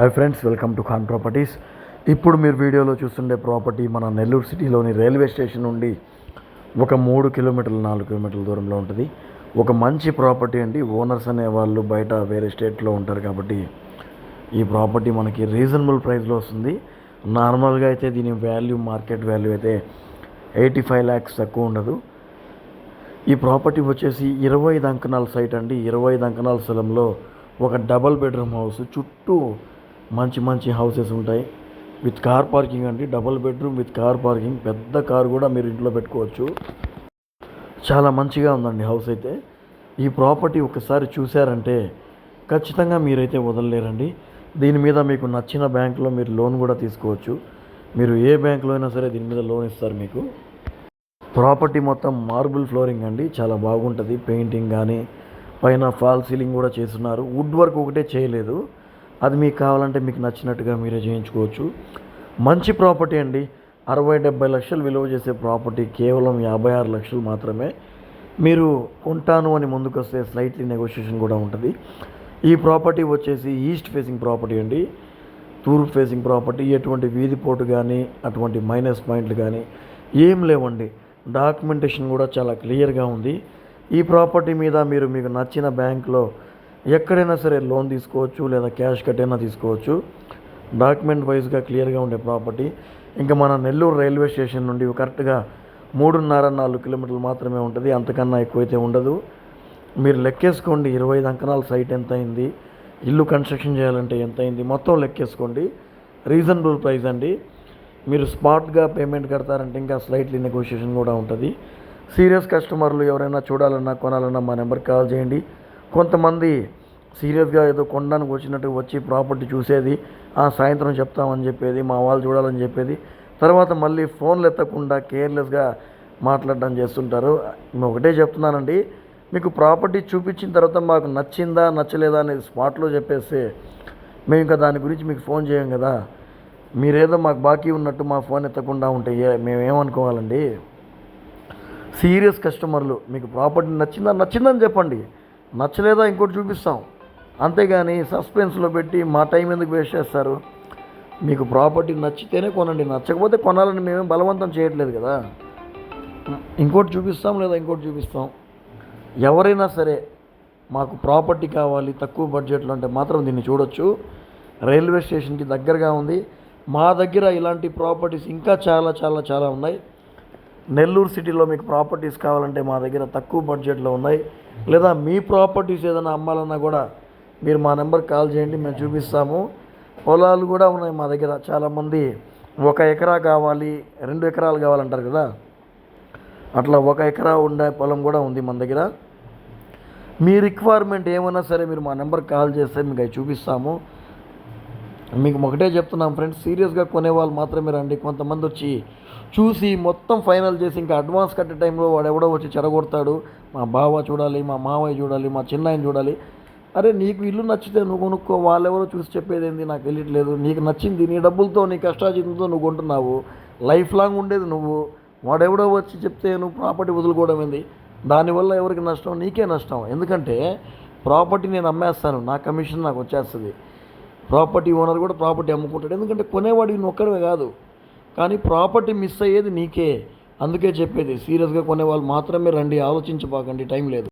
Hi friends welcome to Khan properties ఇప్పుడు మీరు వీడియోలో చూస్తుండే ప్రాపర్టీ మన నెల్లూరు సిటీలోని రైల్వే స్టేషన్ నుండి ఒక మూడు కిలోమీటర్లు నాలుగు కిలోమీటర్ల దూరంలో ఉంటుంది. ఒక మంచి ప్రాపర్టీ అండి ఓనర్స్ అనే వాళ్ళు బయట వేరే స్టేట్లో ఉంటారు కాబట్టి ఈ ప్రాపర్టీ మనకి రీజనబుల్ ప్రైస్లో వస్తుంది. నార్మల్గా అయితే దీని వాల్యూ మార్కెట్ వాల్యూ అయితే ఎయిటీ ఫైవ్ ల్యాక్స్ తక్కువ ఉండదు. ఈ ప్రాపర్టీ వచ్చేసి ఇరవై ఐదు అంకణాల సైట్ అండి. ఇరవై ఐదు అంకణాల స్థలంలో ఒక డబల్ బెడ్రూమ్ హౌస్ చుట్టూ మంచి మంచి హౌసెస్ ఉంటాయి. విత్ కార్ పార్కింగ్ అండి double bedroom with car parking పెద్ద కార్ కూడా మీరు ఇంట్లో పెట్టుకోవచ్చు. చాలా మంచిగా ఉందండి హౌస్ అయితే. ఈ ప్రాపర్టీ ఒకసారి చూశారంటే ఖచ్చితంగా మీరైతే వదలలేరండి. దీని మీద మీకు నచ్చిన బ్యాంకులో మీరు లోన్ కూడా తీసుకోవచ్చు. మీరు ఏ బ్యాంకులో అయినా సరే దీని మీద లోన్ ఇస్తారు మీకు. ప్రాపర్టీ మొత్తం మార్బుల్ ఫ్లోరింగ్ అండి చాలా బాగుంటుంది. పెయింటింగ్ కానీ పైన ఫాల్ సీలింగ్ కూడా చేస్తున్నారు. వుడ్ వర్క్ ఒకటే చేయలేదు. అది మీకు కావాలంటే మీకు నచ్చినట్టుగా మీరే చేయించుకోవచ్చు. మంచి ప్రాపర్టీ అండి. అరవై డెబ్బై లక్షలు విలువ చేసే ప్రాపర్టీ కేవలం యాభై ఆరు లక్షలు మాత్రమే. మీరు కొంటాను అని ముందుకొస్తే స్లైట్లీ నెగోషియేషన్ కూడా ఉంటుంది. ఈ ప్రాపర్టీ వచ్చేసి ఈస్ట్ ఫేసింగ్ ప్రాపర్టీ అండి. తూర్పు ఫేసింగ్ ప్రాపర్టీ. ఎటువంటి వీధి పోటు కానీ అటువంటి మైనస్ పాయింట్లు కానీ ఏం లేవండి. డాక్యుమెంటేషన్ కూడా చాలా క్లియర్గా ఉంది. ఈ ప్రాపర్టీ మీద మీరు మీకు నచ్చిన బ్యాంకులో ఎక్కడైనా సరే లోన్ తీసుకోవచ్చు లేదా క్యాష్ కట్టైనా తీసుకోవచ్చు. డాక్యుమెంట్ వైజ్గా క్లియర్గా ఉండే ప్రాపర్టీ. ఇంకా మన నెల్లూరు రైల్వే స్టేషన్ నుండి కరెక్ట్గా మూడున్నర నాలుగు కిలోమీటర్లు మాత్రమే ఉంటుంది. అంతకన్నా ఎక్కువైతే ఉండదు. మీరు లెక్కేసుకోండి. ఇరవై ఐదు అంకణాల సైట్ ఎంత అయింది? ఇల్లు కన్స్ట్రక్షన్ చేయాలంటే ఎంత అయింది? మొత్తం లెక్కేసుకోండి. రీజనబుల్ ప్రైస్ అండి. మీరు స్పాట్గా పేమెంట్ కడతారంటే ఇంకా స్లైట్లీ నెగోషియేషన్ కూడా ఉంటుంది. సీరియస్ కస్టమర్లు ఎవరైనా చూడాలన్నా కొనాలన్నా మా నెంబర్కి కాల్ చేయండి. కొంతమంది సీరియస్గా ఏదో కొనడానికి వచ్చినట్టు వచ్చి ప్రాపర్టీ చూసేది ఆ సాయంత్రం చెప్తామని చెప్పేది మా వాళ్ళు చూడాలని చెప్పేది. తర్వాత మళ్ళీ ఫోన్లు ఎత్తకుండా కేర్లెస్గా మాట్లాడడం చేస్తుంటారు. ఒకటే చెప్తున్నానండి మీకు ప్రాపర్టీ చూపించిన తర్వాత మాకు నచ్చిందా నచ్చలేదా అనేది స్పాట్లో చెప్పేస్తే మేము ఇంకా దాని గురించి మీకు ఫోన్ చేయం కదా. మీరేదో మాకు బాకీ ఉన్నట్టు మా ఫోన్ ఎత్తకుండా ఉంటే మేము ఏమనుకోవాలండి సీరియస్ కస్టమర్లు మీకు ప్రాపర్టీ నచ్చిందా నచ్చిందని చెప్పండి. నచ్చలేదా ఇంకోటి చూపిస్తాం. అంతేగాని సస్పెన్స్లో పెట్టి మా టైం ఎందుకు వేస్ట్ చేస్తారు? మీకు ప్రాపర్టీ నచ్చితేనే కొనండి. నచ్చకపోతే కొనాలని మేమేం బలవంతం చేయట్లేదు కదా. ఇంకోటి చూపిస్తాం లేదా ఇంకోటి చూపిస్తాం? ఎవరైనా సరే మాకు ప్రాపర్టీ కావాలి తక్కువ బడ్జెట్లో అంటే మాత్రం దీన్ని చూడొచ్చు. రైల్వే స్టేషన్కి దగ్గరగా ఉంది. మా దగ్గర ఇలాంటి ప్రాపర్టీస్ ఇంకా చాలా చాలా చాలా ఉన్నాయి. నెల్లూరు సిటీలో మీకు ప్రాపర్టీస్ కావాలంటే మా దగ్గర తక్కువ బడ్జెట్లో ఉన్నాయి. లేదా మీ ప్రాపర్టీస్ ఏదైనా అమ్మాలన్నా కూడా మీరు మా నెంబర్ కాల్ చేయండి మేము చూపిస్తాము. పొలాలు కూడా ఉన్నాయి మా దగ్గర. చాలామంది ఒక ఎకరా కావాలి రెండు ఎకరాలు కావాలంటారు కదా? అట్లా ఒక ఎకరా ఉండే పొలం కూడా ఉంది మన దగ్గర. మీ రిక్వైర్మెంట్ ఏమైనా సరే మీరు మా నెంబర్ కాల్ చేస్తే మీకు అవి చూపిస్తాము. మీకు ఒకటే చెప్తున్నాం ఫ్రెండ్స్ సీరియస్గా కొనే వాళ్ళు మాత్రమే రండి. కొంతమంది వచ్చి చూసి మొత్తం ఫైనల్ చేసి ఇంకా అడ్వాన్స్ కట్టే టైంలో వాడు ఎవడో వచ్చి చెడగొడతాడు మా బావ చూడాలి మా మావయ్య చూడాలి మా చిన్నాయన చూడాలి. అరే నీకు ఇల్లు నచ్చితే నువ్వు కొనుక్కో. వాళ్ళెవరో చూసి చెప్పేది ఏంది? నాకు తెలియట్లేదు. నీకు నచ్చింది నీ డబ్బులతో నీ కష్టాజీతంతో నువ్వు కొంటున్నావు. లైఫ్ లాంగ్ ఉండేది నువ్వు. వాడెవడో వచ్చి చెప్తే నువ్వు ప్రాపర్టీ వదులుకోవడం ఏంది? దానివల్ల ఎవరికి నష్టం? నీకే నష్టం. ఎందుకంటే ప్రాపర్టీ నేను అమ్మేస్తాను. నా కమిషన్ నాకు వచ్చేస్తుంది. ప్రాపర్టీ ఓనర్ కూడా ప్రాపర్టీ అమ్ముకుంటాడు. ఎందుకంటే కొనేవాడికి నువ్వు ఒక్కడవే కాదు. కానీ ప్రాపర్టీ మిస్ అయ్యేది నీకే. అందుకే చెప్పేది సీరియస్గా కొనేవాళ్ళు మాత్రమే రండి ఆలోచించబాకండి టైం లేదు.